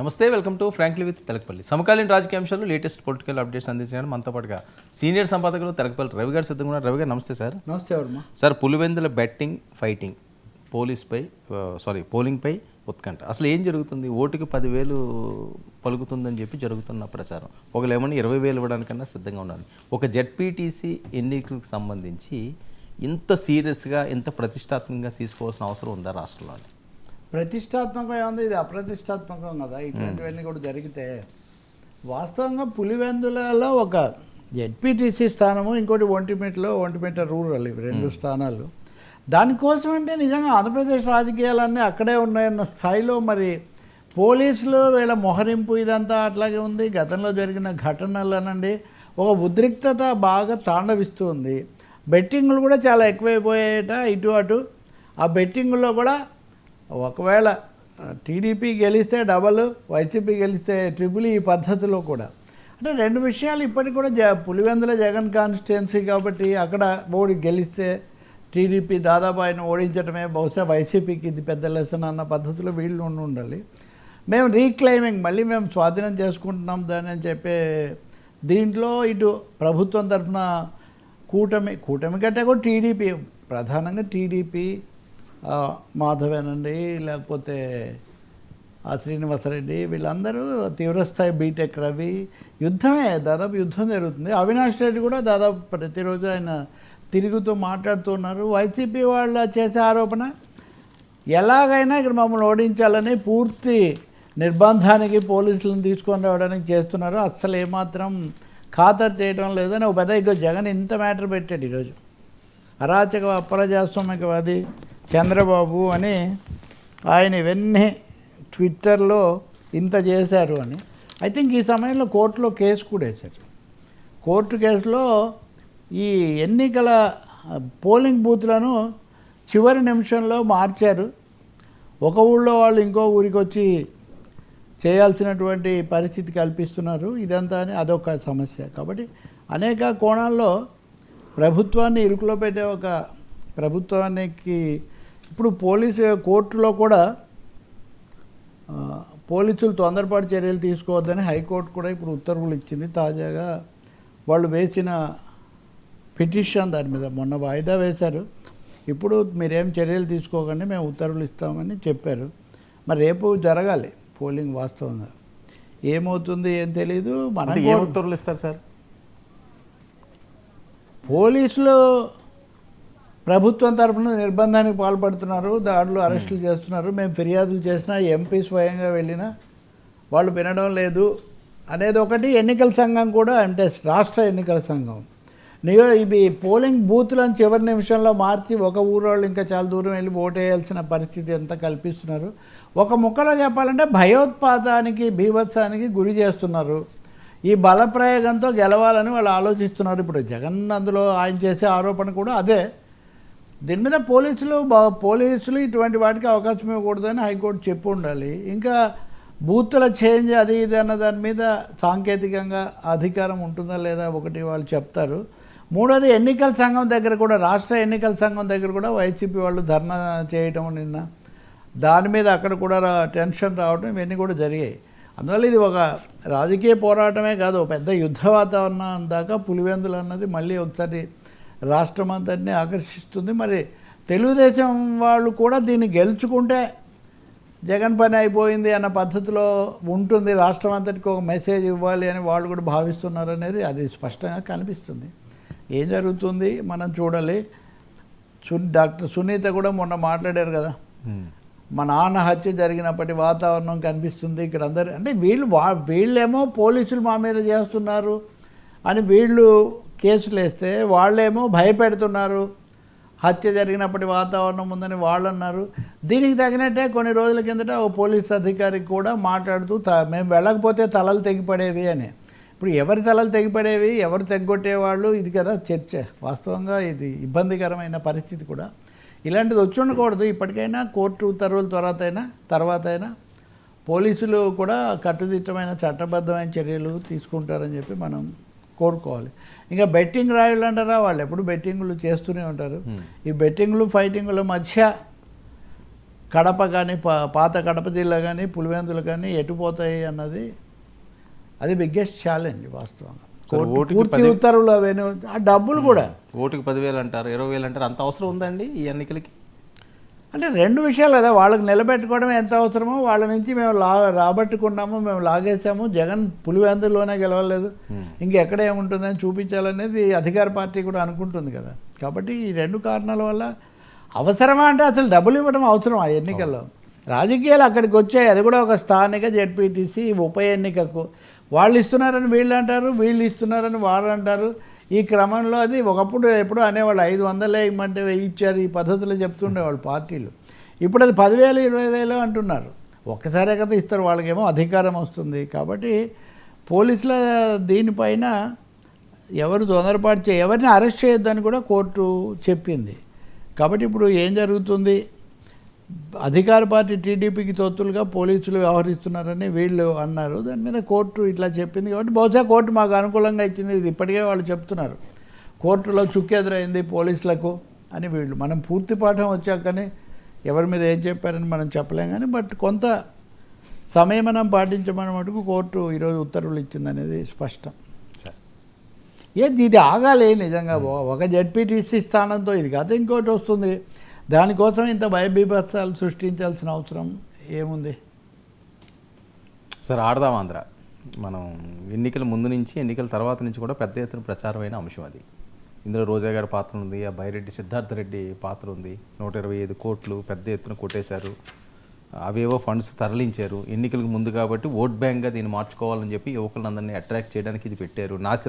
నమస్తే welcome to frankly with Telakapalli. సమకాలీన రాజకీయ అంశాలు లేటెస్ట్ పొలిటికల్ అప్డేట్స్ అందించడానికి మనతో పాటుగా సీనియర్ సంపాదకులు తెలకపల్లి రవి గారు సిద్ధంగా రవి గారు నమస్తే సార్. నమస్తే Varma. Sir Pulivendula betting fighting పోలీస్పై sorry పోలింగ్పై ఉత్కంఠ. అసలు ఏం జరుగుతుంది? ఓటుకి పదివేలు పలుకుతుందని చెప్పి జరుగుతున్న ప్రచారం. ఒకళ్ళు ఏమన్నా ఇరవై వేలు ఇవ్వడానికన్నా సిద్ధంగా ఉన్నారు ఒక జెడ్పీటీసీ ఎన్నికలకు సంబంధించి ఇంత సీరియస్గా ఇంత ప్రతిష్టాత్మకంగా తీసుకోవాల్సిన అవసరం ఉందా రాష్ట్రంలో? ప్రతిష్టాత్మకం ఉంది ఇది అప్రతిష్టాత్మకం కదా. ఇటువంటివన్నీ కూడా జరిగితే వాస్తవంగా పులివెందులలో ఒక జెడ్పీటీసీ స్థానము ఇంకోటి ఒంటిమిట్లో ఒంటిమిట్ట రూరల్ ఇవి రెండు స్థానాలు. దానికోసం అంటే నిజంగా ఆంధ్రప్రదేశ్ రాజకీయాలన్నీ అక్కడే ఉన్నాయన్న స్థాయిలో మరి పోలీసులు వీళ్ళ మొహరింపు ఇదంతా అట్లాగే ఉంది. గతంలో జరిగిన ఘటనలు అనండి ఒక ఉద్రిక్తత బాగా తాండవిస్తుంది. బెట్టింగ్లు కూడా చాలా ఎక్కువైపోయాయట ఇటు అటు. ఆ బెట్టింగ్లో కూడా ఒకవేళ టీడీపీ గెలిస్తే డబల్ వైసీపీ గెలిస్తే ట్రిపుల్ ఈ పద్ధతిలో కూడా. అంటే రెండు విషయాలు ఇప్పటికి కూడా జ పులివెందుల జగన్ కాన్స్టిట్యున్సీ కాబట్టి అక్కడ ఓడి గెలిస్తే టీడీపీ దాదాపు ఆయన ఓడించడమే బహుశా వైసీపీకి ఇది పెద్ద లెసన్ అన్న పద్ధతిలో వీళ్ళు ఉండి ఉండాలి. మేము రీక్లైమింగ్ మళ్ళీ మేము స్వాధీనం చేసుకుంటున్నాం దాని అని చెప్పే దీంట్లో ఇటు ప్రభుత్వం తరఫున కూటమి కూటమి కంటే కూడా టీడీపీ ప్రధానంగా టీడీపీ మాధవేనండి లేకపోతే ఆ శ్రీనివాసరెడ్డి వీళ్ళందరూ తీవ్రస్థాయి బీటెక్ రవి. యుద్ధమే దాదాపు యుద్ధం జరుగుతుంది. అవినాష్ రెడ్డి కూడా దాదాపు ప్రతిరోజు ఆయన తిరుగుతూ మాట్లాడుతూ ఉన్నారు. వైసీపీ వాళ్ళ చేసే ఆరోపణ ఎలాగైనా ఇక్కడ మమ్మల్ని ఓడించాలని పూర్తి నిర్బంధానికి పోలీసులను తీసుకొని రావడానికి చేస్తున్నారు. అస్సలు ఏమాత్రం ఖాతరు చేయడం లేదని ఒక పెద్ద ఇక జగన్ ఇంత మ్యాటర్ పెట్టాడు ఈరోజు. అరాచక అప్రజాస్వామికవాది చంద్రబాబు అని ఆయన ఇవన్నీ ట్విట్టర్లో ఇంత చేశారు అని. ఐ థింక్ ఈ సమయంలో కోర్టులో కేసు కూడా వేశారు. కోర్టు కేసులో ఈ ఎన్నికల పోలింగ్ బూత్లను చివరి నిమిషంలో మార్చారు. ఒక ఊళ్ళో వాళ్ళు ఇంకో ఊరికి వచ్చి చేయాల్సినటువంటి పరిస్థితి కల్పిస్తున్నారు. ఇదంతా అని అదొక సమస్య. కాబట్టి అనేక కోణాల్లో ప్రభుత్వాన్ని ఇరుకులో పెట్టే ఒక ప్రభుత్వానికి ఇప్పుడు పోలీసు కోర్టులో కూడా పోలీసులు తొందరపాటు చర్యలు తీసుకోవద్దని హైకోర్టు కూడా ఇప్పుడు ఉత్తర్వులు ఇచ్చింది. తాజాగా వాళ్ళు వేసిన పిటిషన్ దాని మీద మొన్న వాయిదా వేశారు. ఇప్పుడు మీరేం చర్యలు తీసుకోకండి మేము ఉత్తర్వులు ఇస్తామని చెప్పారు. మరి రేపు జరగాలి పోలింగ్ వాస్తవంగా. ఏమవుతుంది ఏం తెలియదు మన ఉత్తర్వులు ఇస్తారు సార్? పోలీసులు ప్రభుత్వం తరఫున నిర్బంధానికి పాల్పడుతున్నారు దాడులు అరెస్టులు చేస్తున్నారు మేము ఫిర్యాదులు చేసినా ఎంపీ స్వయంగా వెళ్ళినా వాళ్ళు వినడం లేదు అనేది ఒకటి. ఎన్నికల సంఘం కూడా అంటే రాష్ట్ర ఎన్నికల సంఘం. నియో ఇవి పోలింగ్ బూత్లను చివరి నిమిషంలో మార్చి ఒక ఊరు వాళ్ళు ఇంకా చాలా దూరం వెళ్ళి ఓటేయాల్సిన పరిస్థితి ఎంత కల్పిస్తున్నారు. ఒక ముక్కలో చెప్పాలంటే భయోత్పాదానికి బీభత్సానికి గురి చేస్తున్నారు. ఈ బలప్రయోగంతో గెలవాలని వాళ్ళు ఆలోచిస్తున్నారు. ఇప్పుడు జగన్ అందులో ఆయన చేసే ఆరోపణ కూడా అదే. దీని మీద పోలీసులు బా- పోలీసులు ఇటువంటి వాటికి అవకాశం ఇవ్వకూడదని హైకోర్టు చెప్పి ఉండాలి. ఇంకా బూతుల చేంజ్ అది ఇది అన్న దాని మీద సాంకేతికంగా అధికారం ఉంటుందా లేదా ఒకటి వాళ్ళు చెప్తారు. మూడోది ఎన్నికల సంఘం దగ్గర కూడా రాష్ట్ర ఎన్నికల సంఘం దగ్గర కూడా వైసీపీ వాళ్ళు ధర్నా చేయటం నిన్న. దాని మీద అక్కడ కూడా రా- టెన్షన్ రావడం ఇవన్నీ కూడా జరిగాయి. అందువల్ల ఇది ఒక రాజకీయ పోరాటమే కాదు పెద్ద యుద్ధ వాతావరణం దాకా పులివెందులు అన్నది మళ్ళీ ఒకసారి రాష్ట్రం అంతటిని ఆకర్షిస్తుంది. మరి తెలుగుదేశం వాళ్ళు కూడా దీన్ని గెలుచుకుంటే జగన్ పని అయిపోయింది అన్న పద్ధతిలో ఉంటుంది. రాష్ట్రం అంతటికి ఒక మెసేజ్ ఇవ్వాలి అని వాళ్ళు కూడా భావిస్తున్నారు అనేది అది స్పష్టంగా కనిపిస్తుంది. ఏం జరుగుతుంది మనం చూడాలి. సు డాక్టర్ సునీత కూడా మొన్న మాట్లాడారు కదా. మా నాన్న హత్య జరిగినప్పటి వాతావరణం కనిపిస్తుంది. ఇక్కడ అందరు అంటే వీళ్ళు వా వీళ్ళేమో పోలీసులు మా మీద చేస్తున్నారు అని వీళ్ళు కేసులు వేస్తే వాళ్ళేమో భయపెడుతున్నారు. హత్య జరిగినప్పటి వాతావరణం ఉందని వాళ్ళు అన్నారు దీనికి తగినట్టే కొన్ని రోజుల కిందట ఓ పోలీస్ అధికారి కూడా మాట్లాడుతూ త మేము వెళ్ళకపోతే తలలు తెగిపడేవి అని. ఇప్పుడు ఎవరి తలలు తెగిపడేవి ఎవరు తెగ్గొట్టేవాళ్ళు ఇది కదా చర్చ. వాస్తవంగా ఇది ఇబ్బందికరమైన పరిస్థితి కూడా. ఇలాంటిది వచ్చి ఉండకూడదు. ఇప్పటికైనా కోర్టు ఉత్తర్వుల తర్వాత అయినా తర్వాత అయినా పోలీసులు కూడా కట్టుదిట్టమైన చట్టబద్ధమైన చర్యలు తీసుకుంటారని చెప్పి మనం కోరుకోవాలి. ఇంకా బెట్టింగ్ రాయుళ్ళు అంటారా? వాళ్ళు ఎప్పుడు బెట్టింగ్లు చేస్తూనే ఉంటారు. ఈ బెట్టింగ్లు ఫైటింగ్ల మధ్య కడప కానీ పా- పాత కడప జిల్లా కానీ పులివెందులు కానీ ఎటు పోతాయి అన్నది అది బిగ్గెస్ట్ ఛాలెంజ్ వాస్తవంగా. పూర్తి ఉత్తర్వులు అవన్నీ ఆ డబ్బులు కూడా. ఓటుకి పదివేలు అంటారు ఇరవై వేలు అంటారు అంత అవసరం ఉందండి ఈ ఎన్నికలకి? అంటే రెండు విషయాలు కదా వాళ్ళకి నిలబెట్టుకోవడం ఎంత అవసరమో వాళ్ళ నుంచి మేము లా రాబట్టుకున్నాము మేము లాగేసాము జగన్ పులివెందులోనే గెలవలేదు. ఇంకెక్కడ ఏముంటుందని చూపించాలనేది అధికార పార్టీ కూడా అనుకుంటుంది కదా. కాబట్టి ఈ రెండు కారణాల వల్ల అవసరమా అంటే అసలు డబ్బులు ఇవ్వడం అవసరం ఆ ఎన్నికల్లో? రాజకీయాలు అక్కడికి వచ్చాయి అది కూడా ఒక స్థానిక జెడ్పీటీసీ ఉప ఎన్నికకు. వాళ్ళు ఇస్తున్నారని వీళ్ళు అంటారు వీళ్ళు ఇస్తున్నారని వాళ్ళు అంటారు. ఈ క్రమంలో అది ఒకప్పుడు ఎప్పుడో అనేవాళ్ళు ఐదు వందలే ఇమ్మంటే వెయ్యి ఇచ్చారు ఈ పద్ధతిలో చెప్తుండేవాళ్ళు పార్టీలు. ఇప్పుడు అది పదివేలు ఇరవై వేలు అంటున్నారు. ఒక్కసారే కదా ఇస్తారు వాళ్ళకేమో అధికారం వస్తుంది. కాబట్టి పోలీసుల దీనిపైన ఎవరు తొందరపాటు చే ఎవరిని అరెస్ట్ చేయొద్దని కూడా కోర్టు చెప్పింది. కాబట్టి ఇప్పుడు ఏం జరుగుతుంది? అధికార పార్టీ టీడీపీకి తొత్తులుగా పోలీసులు వ్యవహరిస్తున్నారని వీళ్ళు అన్నారు. దాని మీద కోర్టు ఇట్లా చెప్పింది కాబట్టి బహుశా కోర్టు మాకు అనుకూలంగా ఇచ్చింది. ఇది ఇప్పటికే వాళ్ళు చెప్తున్నారు. కోర్టులో చుక్కెదురైంది పోలీసులకు అని వీళ్ళు. మనం పూర్తి పాఠం వచ్చాకనే ఎవరి మీద ఏం చెప్పారని మనం చెప్పలేం కానీ బట్ కొంత సంయమనం పాటించమని మటుకు కోర్టు ఈరోజు ఉత్తర్వులు ఇచ్చిందనేది స్పష్టం. సరే. ఏది ఇది ఆగాలి నిజంగా. ఒక జడ్పీటీసీ స్థానంతో ఇది కాదు ఇంకోటి వస్తుంది. దానికోసం ఇంత భయబీభత్సాలు సృష్టించాల్సిన అవసరం ఏముంది? సార్ ఆడదాం ఆంధ్ర. మనం ఎన్నికల ముందు నుంచి ఎన్నికల తర్వాత నుంచి కూడా పెద్ద ఎత్తున ప్రచారమైన అంశం అది. ఇందులో రోజా గారి పాత్ర ఉంది ఆ బైరెడ్డి సిద్ధార్థ రెడ్డి పాత్ర ఉంది. నూట ఇరవై ఐదు కోట్లు పెద్ద ఎత్తున కొట్టేశారు. అవేవో ఫండ్స్ తరలించారు. ఎన్నికలకు ముందు కాబట్టి ఓట్ బ్యాంక్గా దీన్ని మార్చుకోవాలని చెప్పి యువకులందరినీ అట్రాక్ట్ చేయడానికి ఇది పెట్టారు. నాసి